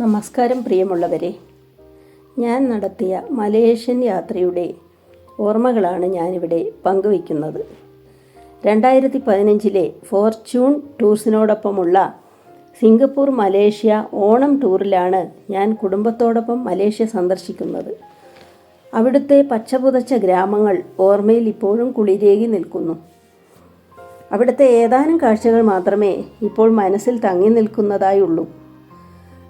നമസ്കാരം പ്രിയമുള്ളവരെ. ഞാൻ നടത്തിയ മലേഷ്യൻ യാത്രയുടെ ഓർമ്മകളാണ് ഞാനിവിടെ പങ്കുവയ്ക്കുന്നത്. രണ്ടായിരത്തി പതിനഞ്ചിലെ ഫോർച്യൂൺ ടൂർസിനോടൊപ്പമുള്ള സിംഗപ്പൂർ മലേഷ്യ ഓണം ടൂറിലാണ് ഞാൻ കുടുംബത്തോടൊപ്പം മലേഷ്യ സന്ദർശിക്കുന്നത്. അവിടുത്തെ പച്ചപുതച്ച ഗ്രാമങ്ങൾ ഓർമ്മയിൽ ഇപ്പോഴും കുളിരേകി നിൽക്കുന്നു. അവിടുത്തെ ഏതാനും കാഴ്ചകൾ മാത്രമേ ഇപ്പോൾ മനസ്സിൽ തങ്ങി നിൽക്കുന്നതായുള്ളൂ.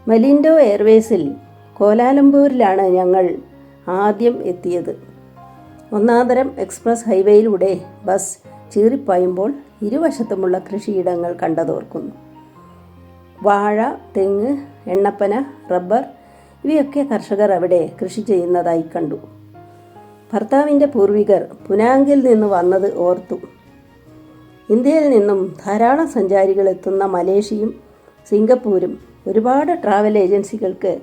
മലിൻഡോ എയർവേസിൽ കോലാലംപൂരിലാണ് ഞങ്ങൾ ആദ്യം എത്തിയത്. ഒന്നാന്തരം എക്സ്പ്രസ് ഹൈവേയിലൂടെ ബസ് ചീറിപ്പായുമ്പോൾ ഇരുവശത്തുമുള്ള കൃഷിയിടങ്ങൾ കണ്ടതോർക്കുന്നു. വാഴ തെങ്ങ് എണ്ണപ്പന റബ്ബർ ഇവയൊക്കെ കർഷകർ അവിടെ കൃഷി ചെയ്യുന്നതായി കണ്ടു. ഭർത്താവിന്റെ പൂർവികർ പുനാങ്കിൽ നിന്ന് വന്നത് ഓർത്തു. ഇന്ത്യയിൽ നിന്നും ധാരാളം സഞ്ചാരികൾ എത്തുന്ന മലേഷ്യയും സിംഗപ്പൂരും ഒരുപാട് ട്രാവൽ ഏജൻസികൾക്ക്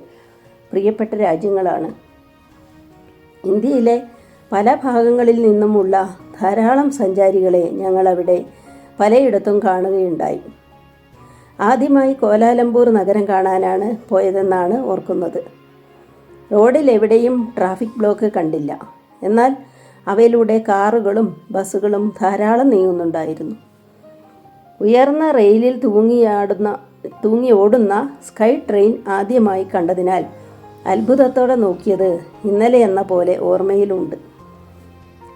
പ്രിയപ്പെട്ട രാജ്യങ്ങളാണ്. ഇന്ത്യയിലെ പല ഭാഗങ്ങളിൽ നിന്നുമുള്ള ധാരാളം സഞ്ചാരികളെ ഞങ്ങളവിടെ പലയിടത്തും കാണുകയുണ്ടായി. ആദ്യമായി കോലാലംപൂർ നഗരം കാണാനാണ് പോയതെന്നാണ് ഓർക്കുന്നത്. റോഡിൽ എവിടെയും ട്രാഫിക് ബ്ലോക്ക് കണ്ടില്ല. എന്നാൽ അവയിലൂടെ കാറുകളും ബസ്സുകളും ധാരാളം നീങ്ങുന്നുണ്ടായിരുന്നു. ഉയർന്ന റെയിലിൽ തൂങ്ങിയാടുന്ന തൂങ്ങി ഓടുന്ന സ്കൈ ട്രെയിൻ ആദ്യമായി കണ്ടതിനാൽ അത്ഭുതത്തോടെ നോക്കിയത് ഇന്നലെ എന്ന പോലെ ഓർമ്മയിലുണ്ട്.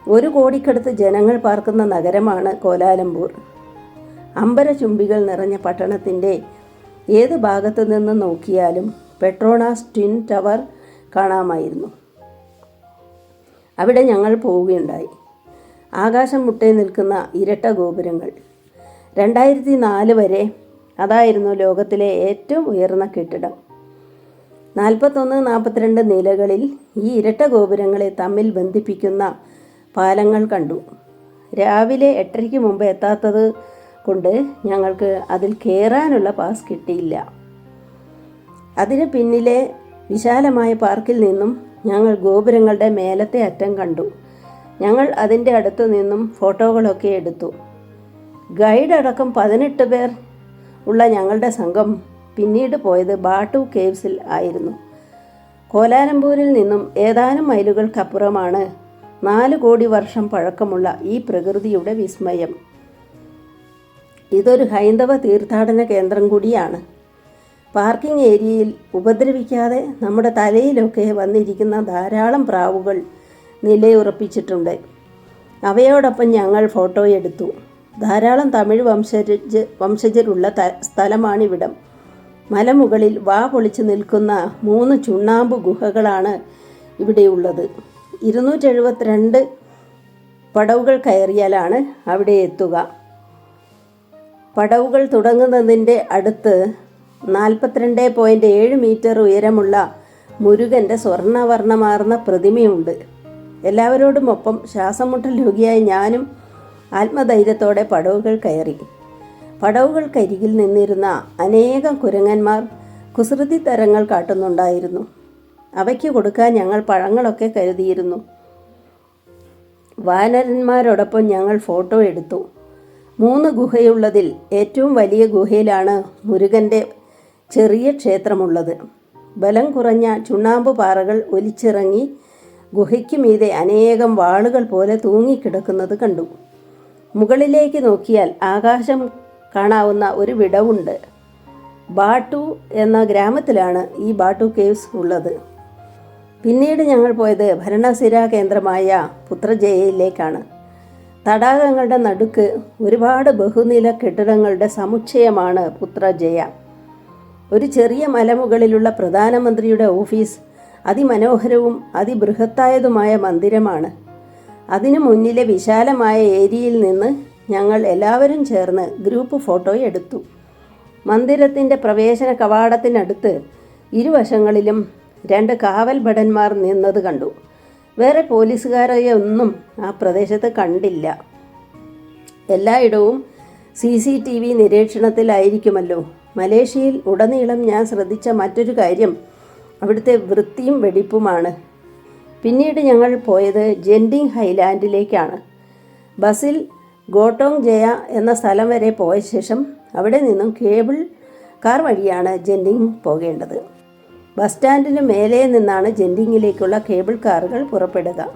ഒരു കോടിക്കടുത്ത് ജനങ്ങൾ പാർക്കുന്ന നഗരമാണ് കോലാലംപൂർ. അമ്പരചുംബികൾ നിറഞ്ഞ പട്ടണത്തിന്റെ ഏത് ഭാഗത്തു നിന്ന് നോക്കിയാലും പെട്രോണാസ് ട്വിൻ ടവർ കാണാമായിരുന്നു. അവിടെ ഞങ്ങൾ പോവുകയുണ്ടായി. ആകാശം മുട്ടേ നിൽക്കുന്ന ഇരട്ട ഗോപുരങ്ങൾ. രണ്ടായിരത്തി നാല് വരെ അതായിരുന്നു ലോകത്തിലെ ഏറ്റവും ഉയർന്ന കെട്ടിടം. നാൽപ്പത്തൊന്ന് നാൽപ്പത്തിരണ്ട് നിലകളിൽ ഈ ഇരട്ട ഗോപുരങ്ങളെ തമ്മിൽ ബന്ധിപ്പിക്കുന്ന പാലങ്ങൾ കണ്ടു. രാവിലെ എട്ടരയ്ക്ക് മുമ്പ് എത്താത്തത് കൊണ്ട് ഞങ്ങൾക്ക് അതിൽ കയറാനുള്ള പാസ് കിട്ടിയില്ല. അതിന് പിന്നിലെ വിശാലമായ പാർക്കിൽ നിന്നും ഞങ്ങൾ ഗോപുരങ്ങളുടെ മേലത്തെ അറ്റം കണ്ടു. ഞങ്ങൾ അതിന്റെ അടുത്തു നിന്നും ഫോട്ടോകളൊക്കെ എടുത്തു. ഗൈഡ് അടക്കം പതിനെട്ട് പേർ ഉള്ള ഞങ്ങളുടെ സംഘം പിന്നീട് പോയത് ബാട്ടു കേവ്സിൽ ആയിരുന്നു. കോലാലംപൂരിൽ നിന്നും ഏതാനും മൈലുകൾക്കപ്പുറമാണ് നാല് കോടി വർഷം പഴക്കമുള്ള ഈ പ്രകൃതിയുടെ വിസ്മയം. ഇതൊരു ഹൈന്ദവ തീർത്ഥാടന കേന്ദ്രം കൂടിയാണ്. പാർക്കിംഗ് ഏരിയയിൽ ഉപദ്രവിക്കാതെ നമ്മുടെ തലയിലൊക്കെ വന്നിരിക്കുന്ന ധാരാളം പ്രാവുകൾ നിലയുറപ്പിച്ചിട്ടുണ്ട്. അവയോടൊപ്പം ഞങ്ങൾ ഫോട്ടോ എടുത്തു. ധാരാളം തമിഴ് വംശജ വംശജരുള്ള സ്ഥലമാണിവിടം. മലമുകളിൽ വാ പൊളിച്ചു നിൽക്കുന്ന മൂന്ന് ചുണ്ണാമ്പ് ഗുഹകളാണ് ഇവിടെയുള്ളത്. ഇരുന്നൂറ്റി എഴുപത്തിരണ്ട് പടവുകൾ കയറിയാലാണ് അവിടെ എത്തുക. പടവുകൾ തുടങ്ങുന്നതിന്റെ അടുത്ത് നാൽപ്പത്തിരണ്ട് പോയിന്റ് ഏഴ് മീറ്റർ ഉയരമുള്ള മുരുകന്റെ സ്വർണവർണമാർന്ന പ്രതിമയുണ്ട്. എല്ലാവരോടുമൊപ്പം ശ്വാസം മുട്ടൽ രോഗിയായ ഞാനും ആത്മധൈര്യത്തോടെ പടവുകൾ കയറി. പടവുകൾക്കരികിൽ നിന്നിരുന്ന അനേകം കുരങ്ങന്മാർ കുസൃതി തരങ്ങൾ കാട്ടുന്നുണ്ടായിരുന്നു. അവയ്ക്ക് കൊടുക്കാൻ ഞങ്ങൾ പഴങ്ങളൊക്കെ കരുതിയിരുന്നു. വാനരന്മാരോടൊപ്പം ഞങ്ങൾ ഫോട്ടോ എടുത്തു. മൂന്ന് ഗുഹയുള്ളതിൽ ഏറ്റവും വലിയ ഗുഹയിലാണ് മുരുകന്റെ ചെറിയ ക്ഷേത്രമുള്ളത്. ബലം കുറഞ്ഞ ചുണ്ണാമ്പ് പാറകൾ ഒലിച്ചിറങ്ങി ഗുഹയ്ക്ക് മീതെ അനേകം വാളുകൾ പോലെ തൂങ്ങിക്കിടക്കുന്നത് കണ്ടു. മുകളിലേക്ക് നോക്കിയാൽ ആകാശം കാണാവുന്ന ഒരു വിടവുണ്ട്. ബാട്ടു എന്ന ഗ്രാമത്തിലാണ് ഈ ബാട്ടു കേവ്സ് ഉള്ളത്. പിന്നീട് ഞങ്ങൾ പോയത് ഭരണസിര കേന്ദ്രമായ പുത്രജയയിലേക്കാണ്. തടാകങ്ങളുടെ നടുക്ക് ഒരുപാട് ബഹുനില കെട്ടിടങ്ങളുടെ സമുച്ചയമാണ് പുത്രജയ. ഒരു ചെറിയ മലമുകളിലുള്ള പ്രധാനമന്ത്രിയുടെ ഓഫീസ് അതിമനോഹരവും അതിബൃഹത്തായതുമായ മന്ദിരമാണ്. അതിനു മുന്നിലെ വിശാലമായ ഏരിയയിൽ നിന്ന് ഞങ്ങൾ എല്ലാവരും ചേർന്ന് ഗ്രൂപ്പ് ഫോട്ടോ എടുത്തു. മന്ദിരത്തിന്റെ പ്രവേശന കവാടത്തിനടുത്ത് ഇരുവശങ്ങളിലും രണ്ട് കാവൽ ഭടന്മാർ നിന്നത് കണ്ടു. വേറെ പോലീസുകാരെയൊന്നും ആ പ്രദേശത്ത് കണ്ടില്ല. എല്ലായിടവും സി സി ടി വി നിരീക്ഷണത്തിലായിരിക്കുമല്ലോ. മലേഷ്യയിൽ ഉടനീളം ഞാൻ ശ്രദ്ധിച്ച മറ്റൊരു കാര്യം അവിടുത്തെ വൃത്തിയും വെടിപ്പുമാണ്. പിന്നീട് ഞങ്ങൾ പോയത് ജെൻഡിങ് ഹൈലാൻഡിലേക്കാണ്. ബസ്സിൽ ഗോട്ടോങ് ജയ എന്ന സ്ഥലം വരെ പോയ ശേഷം അവിടെ നിന്നും കേബിൾ കാർ വഴിയാണ് ജെൻഡിങ് പോകേണ്ടത്. ബസ് സ്റ്റാൻഡിന് മേലെ നിന്നാണ് ജെൻഡിങ്ങിലേക്കുള്ള കേബിൾ കാറുകൾ പുറപ്പെടുക.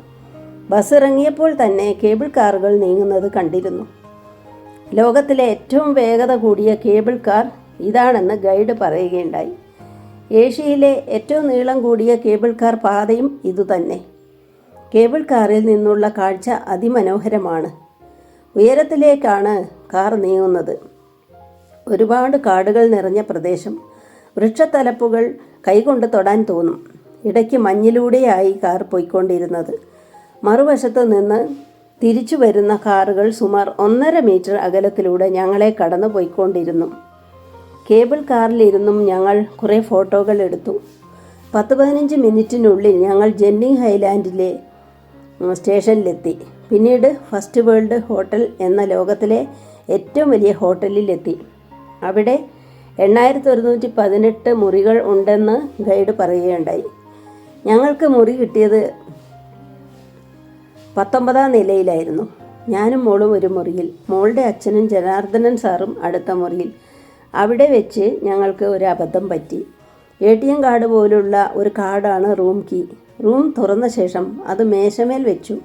ബസ് ഇറങ്ങിയപ്പോൾ തന്നെ കേബിൾ കാറുകൾ നീങ്ങുന്നത് കണ്ടിരുന്നു. ലോകത്തിലെ ഏറ്റവും വേഗത കൂടിയ കേബിൾ കാർ ഇതാണെന്ന് ഗൈഡ് പറയുകയുണ്ടായി. ഏഷ്യയിലെ ഏറ്റവും നീളം കൂടിയ കേബിൾ കാർ പാതയും ഇതുതന്നെ. കേബിൾ കാറിൽ നിന്നുള്ള കാഴ്ച അതിമനോഹരമാണ്. ഉയരത്തിലേക്കാണ് കാർ നീങ്ങുന്നത്. ഒരുപാട് കാടുകൾ നിറഞ്ഞ പ്രദേശം. വൃക്ഷത്തലപ്പുകൾ കൈകൊണ്ട് തൊടാൻ തോന്നും. ഇടയ്ക്ക് മഞ്ഞിലൂടെയായി കാർ പോയിക്കൊണ്ടിരുന്നത്. മറുവശത്ത് നിന്ന് തിരിച്ചു വരുന്ന കാറുകൾ സുമാർ ഒന്നര മീറ്റർ അകലത്തിലൂടെ ഞങ്ങളെ കടന്നു പോയിക്കൊണ്ടിരുന്നു കേബിൾ കാറിലിരുന്നും ഞങ്ങൾ കുറേ ഫോട്ടോകൾ എടുത്തു. പത്ത് പതിനഞ്ച് മിനിറ്റിനുള്ളിൽ ഞങ്ങൾ ജെന്നിങ് ഹൈലാൻഡിലെ സ്റ്റേഷനിലെത്തി. പിന്നീട് ഫസ്റ്റ് വേൾഡ് ഹോട്ടൽ എന്ന ലോകത്തിലെ ഏറ്റവും വലിയ ഹോട്ടലിലെത്തി. അവിടെ എണ്ണായിരത്തി ഒരുന്നൂറ്റി പതിനെട്ട് മുറികൾ ഉണ്ടെന്ന് ഗൈഡ് പറയുകയുണ്ടായി. ഞങ്ങൾക്ക് മുറി കിട്ടിയത് പത്തൊമ്പതാം നിലയിലായിരുന്നു. ഞാനും മോളും ഒരു മുറിയിൽ. മോളുടെ അച്ഛനും ജനാർദ്ദനൻ സാറും അടുത്ത മുറിയിൽ. അവിടെ വെച്ച് ഞങ്ങൾക്ക് ഒരു അബദ്ധം പറ്റി. എ ടി എം കാർഡ് പോലുള്ള ഒരു കാർഡാണ് റൂം കീ. റൂം തുറന്ന ശേഷം അത് മേശമേൽ വെച്ചു.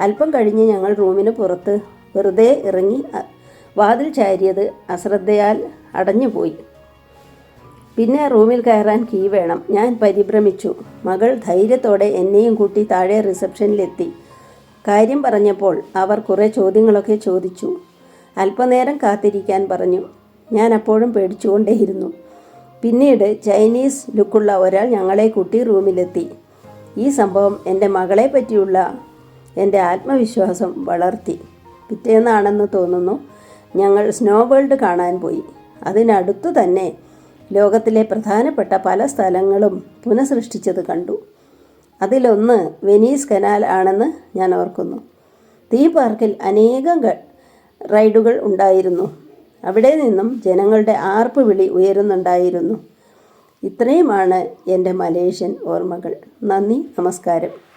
അല്പം കഴിഞ്ഞ് ഞങ്ങൾ റൂമിന് പുറത്ത് വെറുതെ ഇറങ്ങി വാതിൽ ചാരിയത് അശ്രദ്ധയാൽ അടഞ്ഞുപോയി പിന്നെ റൂമിൽ കയറാൻ കീ വേണം. ഞാൻ പരിഭ്രമിച്ചു. മകൾ ധൈര്യത്തോടെ എന്നെയും കൂട്ടി താഴെ റിസപ്ഷനിലെത്തി. കാര്യം പറഞ്ഞപ്പോൾ അവർ കുറേ ചോദ്യങ്ങളൊക്കെ ചോദിച്ചു. അല്പനേരം കാത്തിരിക്കാൻ പറഞ്ഞു. ഞാൻ അപ്പോഴും പേടിച്ചുകൊണ്ടേയിരുന്നു. പിന്നീട് ചൈനീസ് ലുക്കുള്ള ഒരാൾ ഞങ്ങളെ കൂട്ടി റൂമിലെത്തി. ഈ സംഭവം എന്റെ മകളെ പറ്റിയുള്ള എന്റെ ആത്മവിശ്വാസം വളർത്തി. പിറ്റേന്നാണെന്ന് തോന്നുന്നു ഞങ്ങൾ സ്നോ വേൾഡ് കാണാൻ പോയി. അതിനടുത്തു തന്നെ ലോകത്തിലെ പ്രധാനപ്പെട്ട പല സ്ഥലങ്ങളും പുനഃസൃഷ്ടിച്ചത് കണ്ടു. അതിലൊന്ന് വെനീസ് കനാൽ ആണെന്ന് ഞാൻ ഓർക്കുന്നു. തീ പാർക്കിൽ അനേകം റൈഡുകൾ ഉണ്ടായിരുന്നു. അവിടെ നിന്നും ജനങ്ങളുടെ ആർപ്പ് വിളി ഉയരുന്നുണ്ടായിരുന്നു. ഇത്രയുമാണ് എന്റെ മലേഷ്യൻ ഓർമ്മകൾ. നന്ദി നമസ്കാരം.